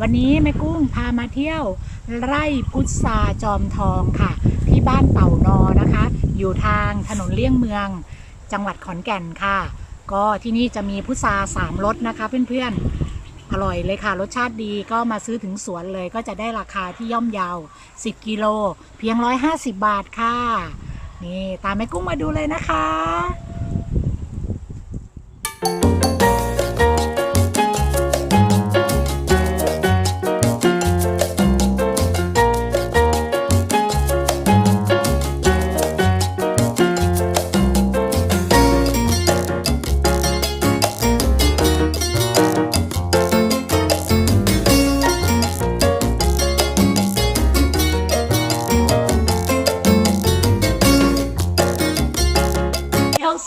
วันนี้แม่กุ้งพามาเที่ยว ไร่พุทราจอมทองค่ะ ที่บ้านเต่านอนะคะ อยู่ทางถนนเลี่ยงเมือง จังหวัดขอนแก่นค่ะ ก็ที่นี่จะมีพุทราสามรสนะคะเพื่อนๆ อร่อยเลยค่ะ รสชาติดีก็มาซื้อถึงสวนเลย ก็จะได้ราคาที่ย่อมเยาว10 กิโล เพียง 150 บาทค่ะ นี่ตามแม่กุ้งมาดูเลยนะคะ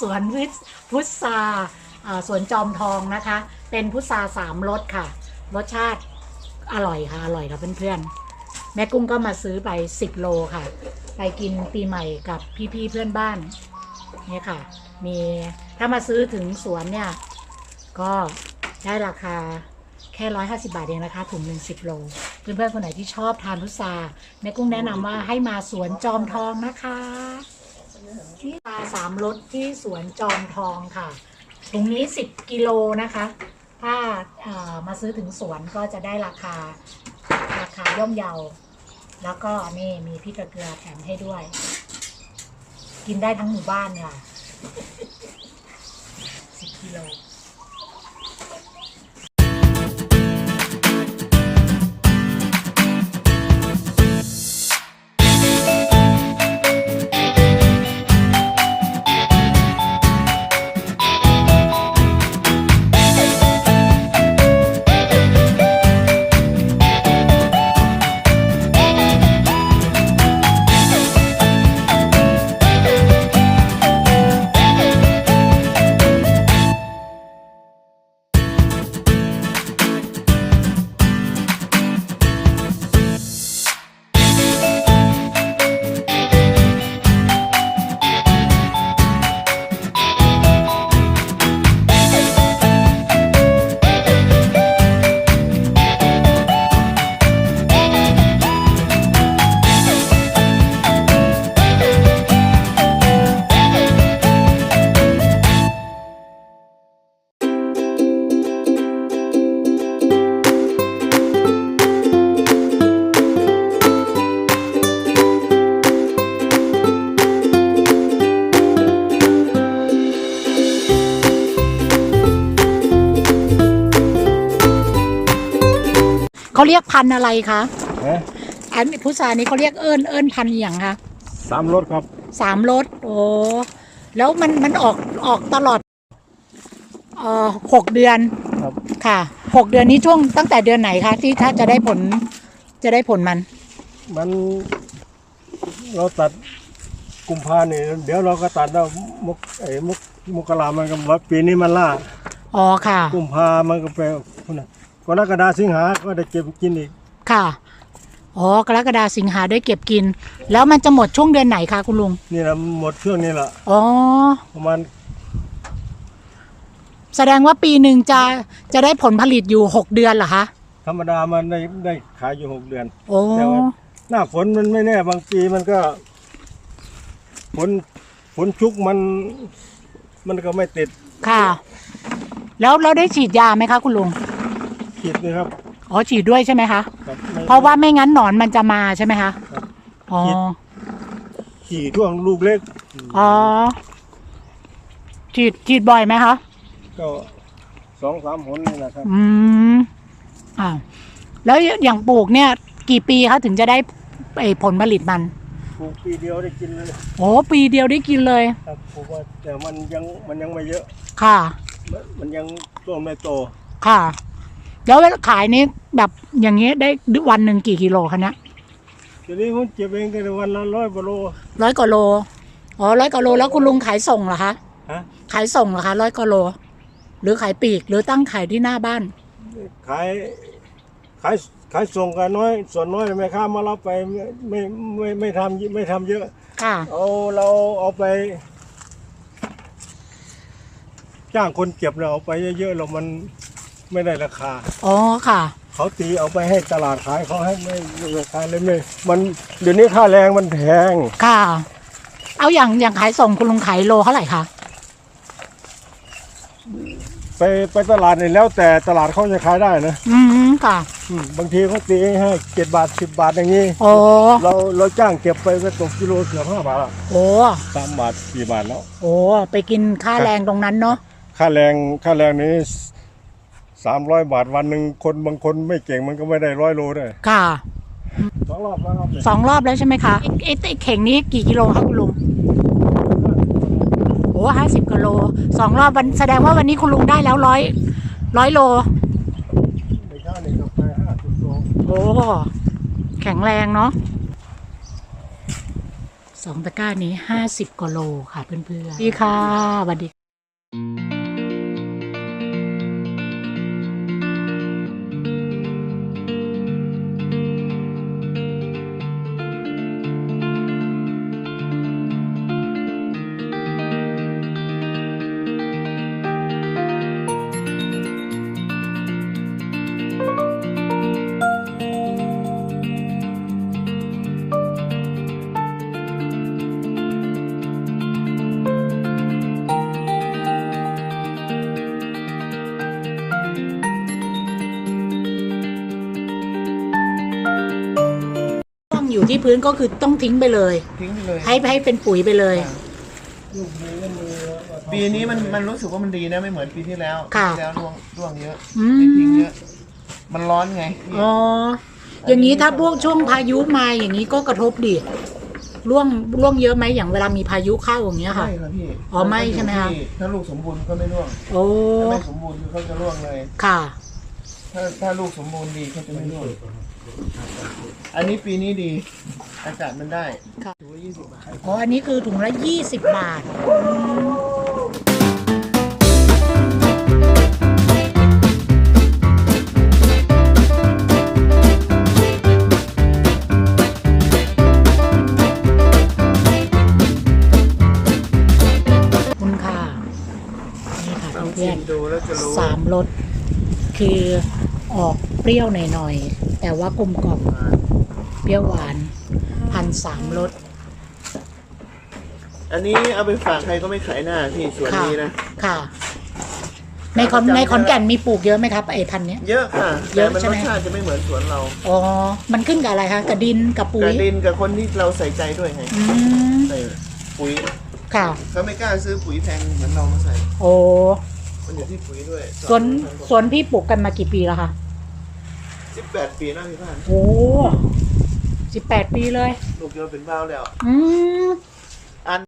สวนพุทพุทราสวนจอมทองนะคะ เป็นพุทราสามรสค่ะ รสชาติอร่อยค่ะ อร่อยค่ะเพื่อนๆ แม่กุ้งก็มาซื้อไป 10 โลค่ะ ไปกินปีใหม่กับพี่ๆเพื่อนบ้านเนี่ยค่ะ มีถ้ามาซื้อถึงสวนเนี่ย ก็ได้ราคาแค่ร้อยห้าสิบาทเองนะคะถุงหนึ่งสิบโล เพื่อนๆคนไหนที่ชอบทานพุทราแม่กุ้งแนะนำว่าให้มาสวนจอมทองนะคะ ที่ปลาสามรสที่สวนจอมทองค่ะถุงนี้ 10 กิโลนะคะ ถ้าามาซื้อถึงสวนก็จะได้ราคาราคาย่อมเยา แล้วก็นี่มีพริกกระเกลือแถมให้ด้วย กินได้ทั้งหมู่บ้านค่ะ 10 กิโล เขาเรียกพันธุ์อะไรคะเอ๊ะอันพุทรานี้เขาเรียกเอิญเอิญพันธุ์อหย่างคะสามรถครับ สามรสโอ้แล้วมันมันออกออกตลอดเอ่อหกเดือนครับ ค่ะหกเดือนนี้ช่วงตั้งแต่เดือนไหนคะที่ถ้าจะได้ผลจะได้ผลมันมันเราตัดกุมภาเนี่ยเดี๋ยวเราก็ตัดแล้วมกไอ้มกมกรามันก็ว่าปีนี้มันล่าอ๋อค่ะ กุมภามันก็ไปพุ่นน่ะ กรกฎาสิงหาก็ได้เก็บกินอีก ค่ะ อ๋อ กรกฎาสิงหาได้เก็บกิน แล้วมันจะหมดช่วงเดือนไหนคะคุณลุง นี่แหละหมดช่วงนี้แหละอ๋อ ประมาณ แสดงว่าปีหนึ่งจะจะได้ผลผลิตอยู่หกเดือนเหรอคะ ธรรมดามันได้ได้ขายอยู่หกเดือน โอ้ แต่ว่าหน้าฝนมันไม่แน่บางปีมันก็ฝนฝนชุกมัน มันก็ไม่ติด ค่ะ แล้วเราได้ฉีดยาไหมคะคุณลุง ขีดนะครับอ๋อฉีดด้วยใช่ไหมคะ ครับไม่ เพราะว่าไม่งั้นหนอนมันจะมาใช่ไหมคะครับอ๋อฉีดขี่ช่วงลูกเล็กอ๋อฉีดฉีดบ่อยไหมคะ ก็สองสามหนนี่นะครับอืมอ่าวแล้วอย่างปลูกเนี่ย กี่ปีคะถึงจะได้ไอ้ผลผลิตมัน ปลูกปีเดียวได้กินเลยโอ้ปีเดียวได้กินเลย ครับปลูกว่าแต่มันยังมันยังไม่เยอะ ค่ะ มันมันยังต้นไม่โต ค่ะ แล้วขายนี้แบบอย่างนี้ได้วันหนึ่งกี่กิโลคะเนี่ยทีนี้ผมเก็บเองแต่วันละร้อยกว่าโลร้อยกว่าโลอ๋อร้อยกว่าโลแล้วคุณลุงขายส่งเหรอคะฮะขายส่งเหรอคะร้อยกว่าโล หรือขายปลีกหรือตั้งขายที่หน้าบ้าน ขายขายขายส่งกันน้อย ส่วนน้อยแม่ค้ามารับไปไม่ไม่ไม่ไม่ทำไม่ทำเยอะค่ะเอาเราเอาไป จ้างคนเก็บเราเอาไปเยอะๆเรามัน ไม่ได้ราคา อ๋อค่ะ เขาตีเอาไปให้ตลาดขายเขาให้ไม่ไม่ขายเลยไม่มันเดี๋ยวนี้ค่าแรงมันแพงค่ะ เอาอย่างอย่างขายส่งคุณลุงขายโลเท่าไหร่คะไปไปตลาดนี่แล้วแต่ตลาดเขาจะขายได้นะอืมค่ะอืมบางทีเขาตีให้เจ็ดบาทสิบบาทอย่างนี้โอ้เราเราจ้างเก็บไปก็ตกกิโลเกือบห้าบาทละโอ้สามบาทสี่บาทแล้ว โอ้ไปกินค่าแรงตรงนั้นเนาะค่าแรงค่าแรงนี้ สามร้อยบาทวันหนึ่งคนบางคนไม่เก่งมันก็ไม่ได้ร้อยโลได้ค่ะสองรอบแล้วครับเนี่ยสองรอบแล้วใช่ไหมคะไอ้ไอ้เข่งนี้กี่กิโลคะคุณลุงโอ้ห้าสิบกิโลสองรอบวันแสดงว่าวันนี้คุณลุงได้แล้วร้อยร้อยโลในข้าวนี่ก็ไปห้าสิบโลโอ้แข็งแรงเนาะสองตะกร้านี้ห้าสิบกว่าโลค่ะเพื่อนๆดีค่ะสวัสดี อยู่ที่พื้นก็คือต้องทิ้งไปเลย ทิ้งไปเลยให้ให้เป็นปุ๋ยไปเลย ปีนี้มันมันรู้สึกว่ามันดีนะไม่เหมือนปีที่แล้วปีค่ะที่แล้วร่วงร่วงเยอะอืม ไม่ทิ้งเยอะ มันร้อนไงพี่อ๋อ อย่างนี้ถ้าพวกช่วงพายุมาอย่างนี้ก็กระทบดิร่วงร่วงเยอะไหมอย่างเวลามีพายุเข้าอย่างเงี้ยค่ะ ไม่ครับพี่อ๋อไม่ใช่ไหมคะนก็อยู่ที่ถ้าลูกสมบูรณ์ก็ไม่ร่วงโอ้ ถ้าไม่สมบูรณ์คือเขาจะร่วงเลย ค่ะ ถ้าถ้าลูกสมบูรณ์ดีเขาจะไม่ร่วง อันนี้ปีนี้ดี อากาศมันได้ค่ะถือว่ายี่สิบบาทอ๋อ อันนี้คือถุงละยี่สิบบาท คุณค่ะ นี่ค่ะลองเพื่ชิอนมดูแล้วจะรู้สามรสคือออกเปรี้ยวหน่อยๆ แต่ว่ากลมกล่อมเปรี้ยวหวานพันสามรสอันนี้เอาไปฝากใครก็ไม่ขายหน้าพี่สวนค่ะ นี้นะ ค่ะ ในคอนในขอนแก่นมีปลูกเยอะไหมครับไอ้พันธุ์เนี้ย เยอะค่ะเยแต่อะมันใช่รไหม สชาติจะไม่เหมือนสวนเราอ๋อ มันขึ้นกับอะไรคะกับดินกับปุ๋กัยบดินกับคนที่เราใส่ใจด้วยไงอืมใส่ปุ๋ยค่ะ เขาไม่กล้าซื้อปุ๋ยแพงเหมือนเรามาใส่ โอ้มันอยู่ที่ปุ๋ยด้วยสวนสวนพี่ปลูกกันมากี่ปีแล้วคะ สิบแปดปีนะพี่พานโอ้สิบแปดปีเลย ลูกเดียวเป็นบ้าวแล้ว อืม อัน